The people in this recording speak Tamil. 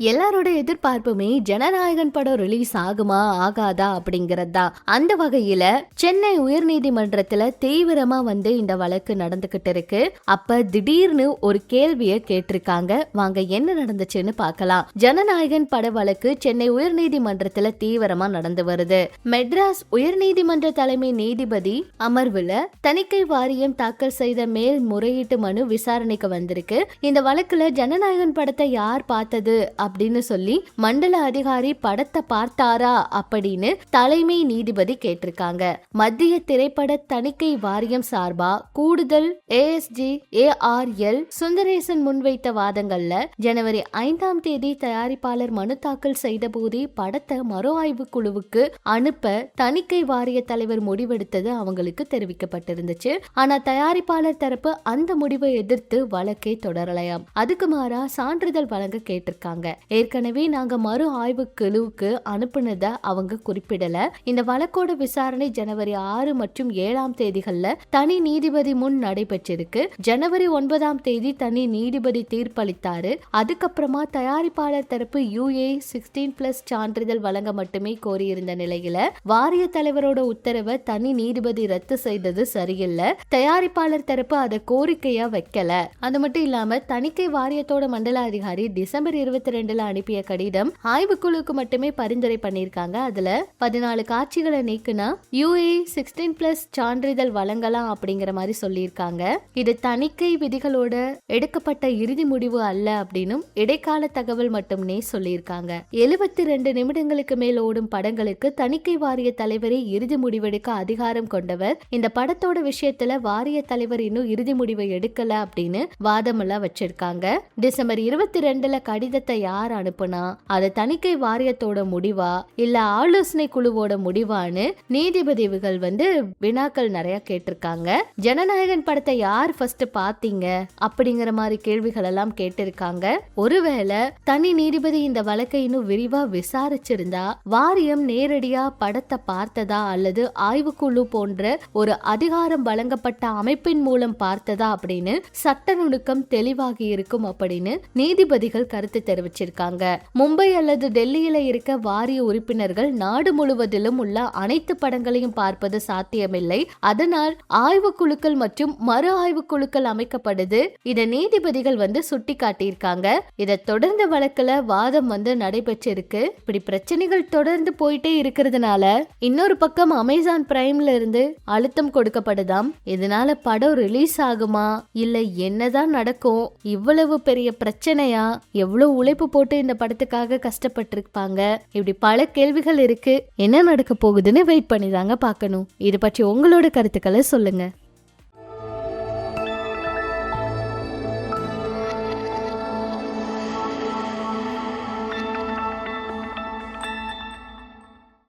எல்லாரோட எதிர்பார்ப்புமே ஜனநாயகன் படம் ரிலீஸ் ஆகுமா ஆகாதா அப்படிங்கறது. தான் அந்த வகையில சென்னை உயர்நீதிமன்றத்துல தீவிரமா வந்து இந்த வழக்கு நடந்துகிட்டு இருக்கு. அப்ப திடீர்னு ஒரு கேள்விய கேட்டிருக்காங்க. வாங்க என்ன நடந்துச்சுன்னு பார்க்கலாம். ஜனநாயகன் பட வழக்கு சென்னை உயர்நீதிமன்றத்துல தீவிரமா நடந்து வருது. மெட்ராஸ் உயர்நீதிமன்ற தலைமை நீதிபதி அமர்வுல தணிக்கை வாரியம் தாக்கல் செய்த மேல் முறையீட்டு மனு விசாரணைக்கு வந்திருக்கு. இந்த வழக்குல ஜனநாயகன் படத்தை யார் பார்த்தது அப்படின்னு சொல்லி மண்டல அதிகாரி படத்தை பார்த்தாரா அப்படின்னு தலைமை நீதிபதி கேட்டிருக்காங்க. மத்திய திரைப்பட தணிக்கை வாரியம் சார்பா கூடுதல் ஏஎஸ்ஜி ஏஆர்எல் சுந்தரேசன் முன்வைத்த வாதங்கள்ல ஜனவரி ஐந்தாம் தேதி தயாரிப்பாளர் மனு தாக்கல் செய்த போதே படத்தை மறு ஆய்வு குழுவுக்கு அனுப்ப தணிக்கை வாரிய தலைவர் முடிவெடுத்தது அவங்களுக்கு தெரிவிக்கப்பட்டிருந்துச்சு. ஆனா தயாரிப்பாளர் தரப்பு அந்த முடிவை எதிர்த்து வழக்கை தொடரலையாம். அதுக்கு மாறா சான்றிதழ் வழங்க கேட்டிருக்காங்க. ஏற்கனவே நாங்க மறு ஆய்வு குழுவுக்கு அனுப்புனத அவங்க குறிப்பிடல. இந்த வழக்கோட விசாரணை ஜனவரி ஆறு மற்றும் ஏழாம் தேதிகள்ல தனி நீதிபதி முன் நடைபெற்றிருக்கு. ஜனவரி ஒன்பதாம் தேதி தனி நீதிபதி தீர்ப்பளித்தாரு. அதுக்கப்புறமா தயாரிப்பாளர் தரப்பு யூஏ சிக்ஸ்டீன் பிளஸ் சான்றிதழ் வழங்க மட்டுமே கோரியிருந்த நிலையில வாரிய தலைவரோட உத்தரவை தனி நீதிபதி ரத்து செய்தது சரியில்லை. தயாரிப்பாளர் தரப்பு அதை கோரிக்கையா வைக்கல. அது மட்டும் இல்லாம தணிக்கை வாரியத்தோட மண்டல அதிகாரி டிசம்பர் இருபத்தி ரெண்டு ரெண்டுல அனுப்பிய கடிதம் ஆய்வுக்குழுக்கு மட்டுமே பரிந்துரை பண்ணியிருக்காங்க. அதுல பதினாலு காட்சிகளை நீக்குனா யூஏ சிக்ஸ்டீன் பிளஸ் சான்றிதழ் வழங்கலாம் அப்படிங்கிற மாதிரி சொல்லியிருக்காங்க. இது தணிக்கை விதிகளோட எடுக்கப்பட்ட இறுதி முடிவு அல்ல அப்படின்னும் இடைக்கால தகவல் மட்டும்னே சொல்லியிருக்காங்க. எழுபத்தி ரெண்டு நிமிடங்களுக்கு மேல் ஓடும் படங்களுக்கு தணிக்கை வாரிய தலைவரே இறுதி முடிவெடுக்க அதிகாரம் கொண்டவர். இந்த படத்தோட விஷயத்துல வாரிய தலைவர் இன்னும் இறுதி முடிவை எடுக்கல அப்படின்னு வாதமெல்லாம் வச்சிருக்காங்க. டிசம்பர் இருபத்தி ரெண்டுல கடிதத்தை யார் யார் அனுப்புனா? அது தணிக்கை வாரியத்தோட முடிவா? இல்ல ஆலோசனை குழுவோட முடிவான்னு நீதிபதிகள் வந்து வினாக்கள் நிறைய கேட்டிருக்காங்க. ஜனநாயகன் படத்தை யார் ஃபர்ஸ்ட் பாத்தீங்க அப்படிங்கிற மாதிரி கேள்விகள் எல்லாம் கேட்டிருக்காங்க. ஒருவேளை தனி நீதிபதி இந்த வழக்கை இன்னும் விரிவா விசாரிச்சிருந்தா வாரியம் நேரடியா படத்தை பார்த்ததா? அல்லது ஆய்வுக்குழு போன்ற ஒரு அதிகாரம் வழங்கப்பட்ட அமைப்பின் மூலம் பார்த்ததா? அப்படின்னு சட்ட நுணுக்கம் தெளிவாகி இருக்கும் அப்படின்னு நீதிபதிகள் கருத்து தெரிவிச்சிருக்காங்க. மும்பை அல்லது டெல்லியில இருக்க வாரிய உறுப்பினர்கள் நாடு முழுவதிலும் உள்ள அனைத்து படங்களையும் பார்ப்பது சாத்தியமில்லை. அதனால் ஆய்வு குழுக்கள் மற்றும் மறு ஆய்வு குழுக்கள் அமைக்கப்படுது. இத நீதிபதிகள் வந்து சுட்டி காட்டியிருக்காங்க இதை தொடர்ந்த வழக்குல வாதம் வந்து நடைபெற்றிருக்கு. இப்படி பிரச்சனைகள் தொடர்ந்து போயிட்டே இருக்கிறதுனால இன்னொரு பக்கம் அமேசான் பிரைம்ல இருந்து அழுத்தம் கொடுக்கப்படுதாம். இதனால படம் ரிலீஸ் ஆகுமா? இல்ல என்னதான் நடக்கும்? இவ்வளவு பெரிய பிரச்சனையா? எவ்வளவு உழைப்பு போட்டு இந்த படத்துக்காக கஷ்டப்பட்டிருப்பாங்க. இப்படி பல கேள்விகள் இருக்கு. என்ன நடக்க போகுதுன்னு வெயிட் பண்ணி தாங்க பார்க்கணும். இது பற்றி உங்களோட கருத்துக்களை சொல்லுங்க.